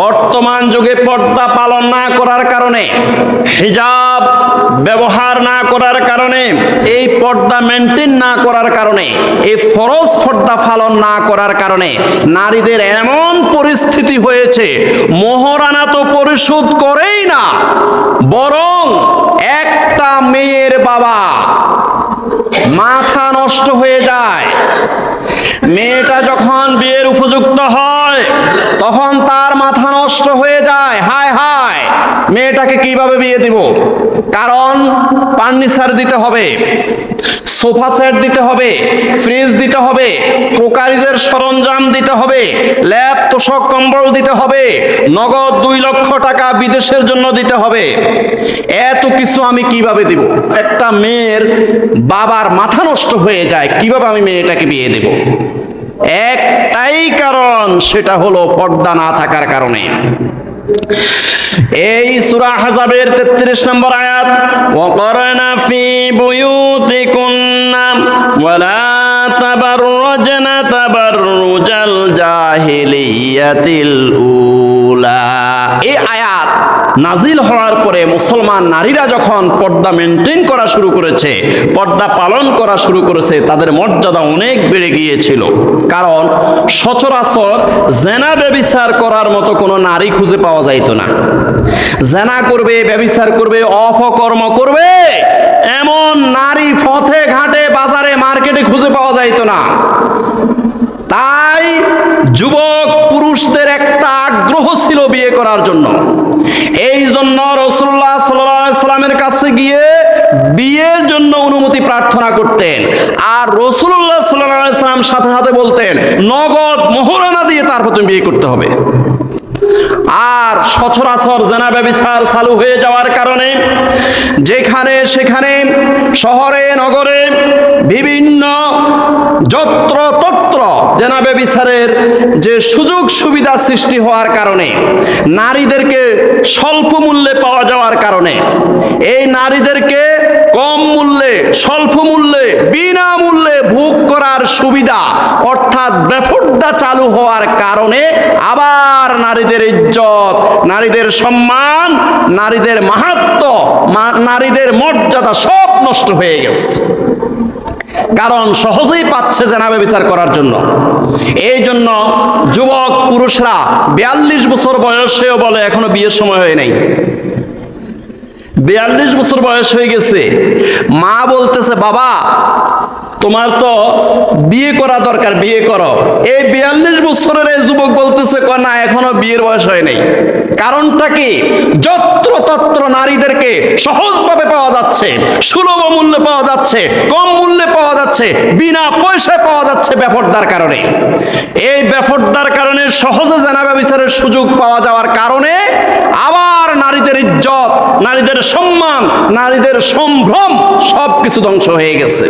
বর্তমান যুগে পর্দা পালন না করার কারণে, হিজাব ব্যবহার না করার কারণে, এই পর্দা মেনটেন না করার কারণে, এই ফরজ পর্দা পালন না করার কারণে নারীদের এমন পরিস্থিতি হয়েছে, মোহরানা তো পরিশোধ করেই না, বরং একটা মেয়ের বাবা মাথা নষ্ট হয়ে যায়। মেয়েটা যখন বিয়ের উপযুক্ত হয়, তখন তার মাথা নষ্ট হয়ে যায়। হায় হায়, মেয়েটাকে কীভাবে বিয়ে দিব? কারণ ফার্নিচার দিতে হবে, সোফা সেট দিতে হবে, ফ্রিজ দিতে হবে, কোকারিজের সরঞ্জাম দিতে হবে ল্যাপ তোষক কম্বল দিতে হবে, নগদ দুই লক্ষ টাকা বিদেশের জন্য দিতে হবে। এত কিছু আমি কীভাবে দিব? একটা মেয়ের বাবার মাথা নষ্ট হয়ে যায়, কীভাবে আমি মেয়েটাকে বিয়ে দেব? একটাই কারণ, সেটা হলো পর্দা না থাকার কারণে। এই সূরা হাজাবের 33 নম্বর আয়াত, ওয়াকারনা ফি বুয়ুতিকুন্না ওয়ালা তাবাররাজনা তাবাররুজাল জাহিলিয়াতিল উলা। এই আয়াত নাজিল হওয়ার পরে মুসলমান নারীরা যখন পর্দা মেনটেন করা শুরু করেছে, পর্দা পালন করা শুরু করেছে, তাদের মর্যাদা অনেক বেড়ে গিয়েছিল। কারণ সচরাচর জেনা ব্যবিচার করার মতো কোনো নারী খুঁজে পাওয়া যাইতো না। জেনা করবে, ব্যবিচার করবে, অপকর্ম করবে, এমন নারী পথে ঘাটে বাজারে মার্কেটে খুঁজে পাওয়া যাইতো না। তাই যুবক পুরুষদের একটা আগ্রহ ছিল বিয়ে করার জন্য। এই জন্য রসুল্লাহ সাল্লামের কাছে গিয়ে বিয়ের জন্য অনুমতি প্রার্থনা করতেন। আর রসুল্লাহ সাল্লাম সাথে সাথে বলতেন, নগদ মোহরানা দিয়ে তারপর তুমি বিয়ে করতে হবে। আর সচরাচর জেনা ব্যবিচার চালু হয়ে যাওয়ার কারণে যেখানে সেখানে শহরে, নগরে বিভিন্ন যত্র তত্র জেনা ব্যবিচারের যে সুযোগ সুবিধা সৃষ্টি হওয়ার কারণে নারীদেরকে স্বল্প মূল্যে পাওয়া যাওয়ার কারণে এই নারীদেরকে কম মূল্যে স্বল্প মূল্যে বিনামূল্যে ভোগ করার সুবিধা অর্থাৎ বেফর্দা চালু হওয়ার কারণে আবার নারীদের ইজ্জত নারীদের সম্মান নারীদের মাহাত্ম নারীদের মর্যাদা সব নষ্ট হয়ে গেছে। কারণ সহজেই পাচ্ছে জেনাবে বিচার করার জন্য। এই জন্য যুবক, পুরুষরা বিয়াল্লিশ বছর বয়সেও বলে, এখনও বিয়ের সময় হয় নাই। বিয়াল্লিশ বছর বয়স হয়ে গেছে। মা বলতেছে, বাবা, তোমার তো বিয়ে করা দরকার, বিয়ে করো। এই বিয়াল্লিশ বছরের "কয় না, এখনও বিয়ের বয়স হয় নাই। কারণটা কি? যত্র তত্র নারীদেরকে সহজভাবে পাওয়া যাচ্ছে, সুলভ মূল্যে পাওয়া যাচ্ছে, কম মূল্যে পাওয়া যাচ্ছে, বিনা পয়সায় পাওয়া যাচ্ছে ব্যাপারদার কারণে। এই ব্যাপারদার কারণে সহজে জানাবে বিচারের সুযোগ পাওয়া যাওয়ার কারণে আবার নারীদের ইজ্জত, নারীদের সম্মান, নারীদের সম্ভ্রম সবকিছু ধ্বংস হয়ে গেছে।